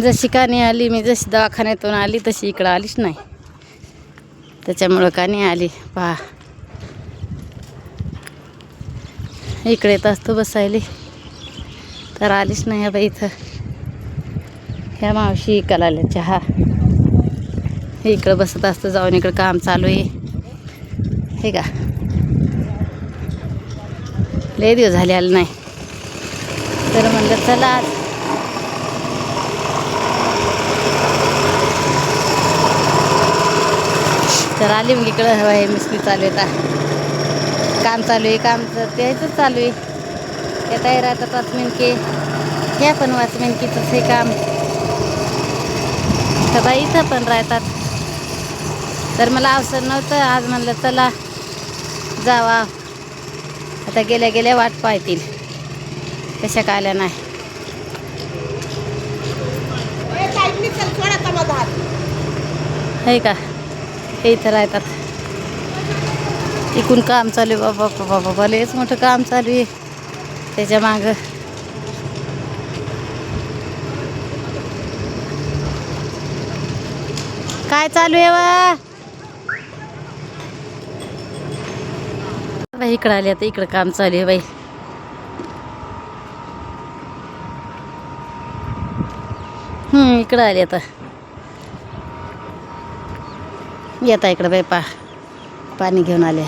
जशी का नाही आली मी जशी दवाखान्यातून आली तशी इकडं आलीच नाही. त्याच्यामुळं का नाही आली. पहा. इकडे येत असतो बसायली. तर आलीच नाही आता इथं. ह्या मावशी इकायला आल्या चहा. इकडं बसत असतं जाऊन इकडं काम चालू आहे. हे का? लय दिवस झाले आलं नाही. तर म्हणलं चला आज तर आली मग इकडं. हवा आहे मिस्त्री चालू आहे. आता काम चालू आहे. काम तर त्याचंच चालू आहे. त्या तयार राहतात वाचमेनके. ह्या पण वाचमेनकीचंच हे काम. तर इथं पण राहतात. तर मला अवसर नव्हतं. आज म्हणलं चला जावा. आता गेल्या गेल्या वाट पाहतील. कशा काय आल्या नाही. आहे का? हे इथं राहतात. इकून काम चालू आहे. बाबा बाबा बाबा लयच मोठं काम चालू आहे. त्याच्या मागं. काय चालू आहे वा बाई इकडं आली आता. इकडं काम चालू आहे बाई. हम्म इकडं आली आता. येता इकडं बाई पा. पाणी घेऊन आले